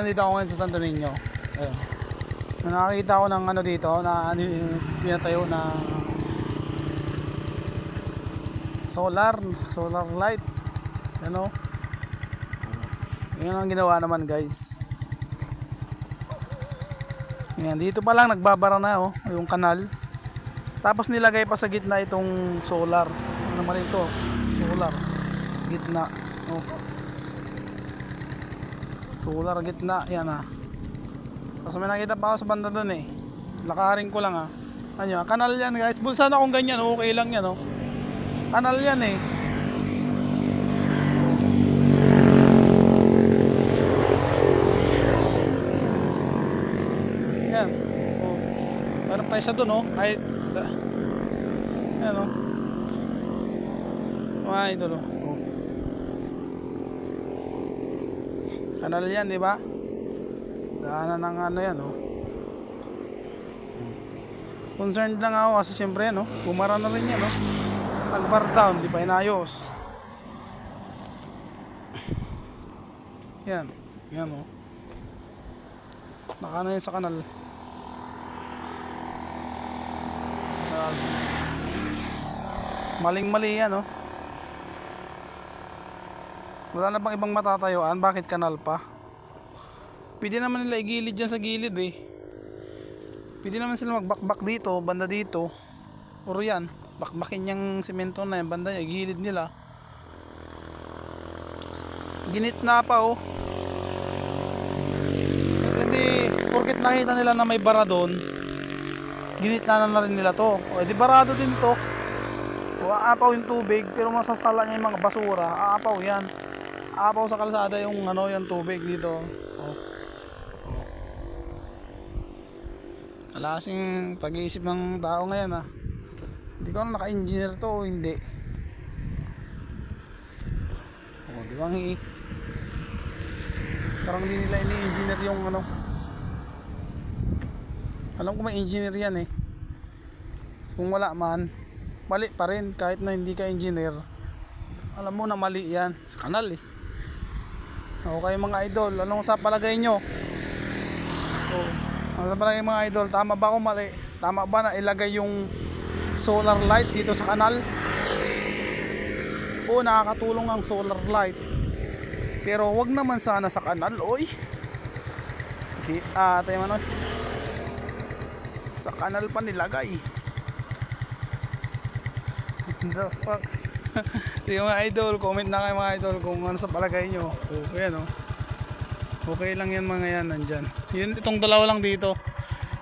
Nandito ako ngayon sa Santo Niño. Ayun. Nakakita ko ng ano dito na ano pinatayo na solar, solar light. Ano? Yan ang ginawa naman guys. Yan, dito pa lang nagbabara na oh, yung kanal. Tapos nilagay pa sa gitna itong solar. Ano naman ito? Solar. Gitna. Oh. Solar gitna. Yan ah. Tapos may nakita pa ako sa banda doon eh. Lakarin ko lang ah. Ano, kanal yan guys. Bulsa na kung ganyan, okay lang yan oh. Kanal yan eh. Yan. Oh. Meron pa isa doon oh. Da. Yan oh. Mga idol oh. oh. Kanal yan, di ba? Daanan ng ano yan oh. Concerned lang ako kasi syempre ano, bumara na rin yan oh. Nag-bar down, di pa inayos. Yan, yan oh. Naka na sa kanal. Maling-mali yan oh. Wala na bang ibang matatayuan? Bakit kanal pa? Pwede naman nila igilid dyan sa gilid eh. Pwede naman sila magbakbak dito, banda dito. Or yan, bakbakin yung semento na yan, banda niya, igilid nila. Ginit na pa oh. Hindi, porket nakita nila na may bara doon, ginit na na rin nila to. O, di barado din to. O, aapaw yung tubig, pero masasala niya yung mga basura, aapaw yan. Aapaw sa kalsada yung ano, yung tubig dito. O. Kalasing pag-iisip ng tao ngayon ah. Hindi ko alam naka-engineer to o hindi. O, di ba ang Parang hindi nila ini-engineer yung ano. Alam ko may engineer yan eh. Kung wala man, mali pa rin kahit na hindi ka engineer. Alam mo na mali yan sa kanal eh. Okay mga idol, anong sa palagay nyo? Oh, ano sa palagay mga idol, tama ba ako mali? Tama ba na ilagay yung solar light dito sa kanal? Oo, nakakatulong ang solar light. Pero wag naman sana sa kanal, oy. Okay, ah, tayo man oy. Sa kanal pa nilagay. The fuck? Di mga idol, comment na kayo mga idol kung ano sa palagay nyo. Okay, no? Okay lang yan mga yan, nandyan. Yun, itong dalawa lang dito.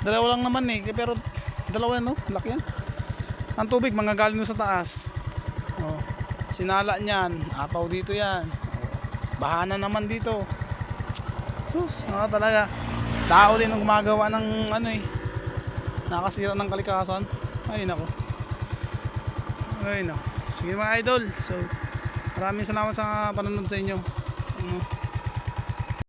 Dalawa lang naman eh, pero dalawa yan, no? Laki yan. Ang tubig, mga galing sa taas. Oh. Sinala niyan, apaw dito yan. Bahana naman dito. Sus, ano talaga. Tao din ang gumagawa ng ano eh. Nakasira ng kalikasan. Ay nako. Ay nako. Sige mga idol. So, maraming salamat sa panonood sa inyo. Ano,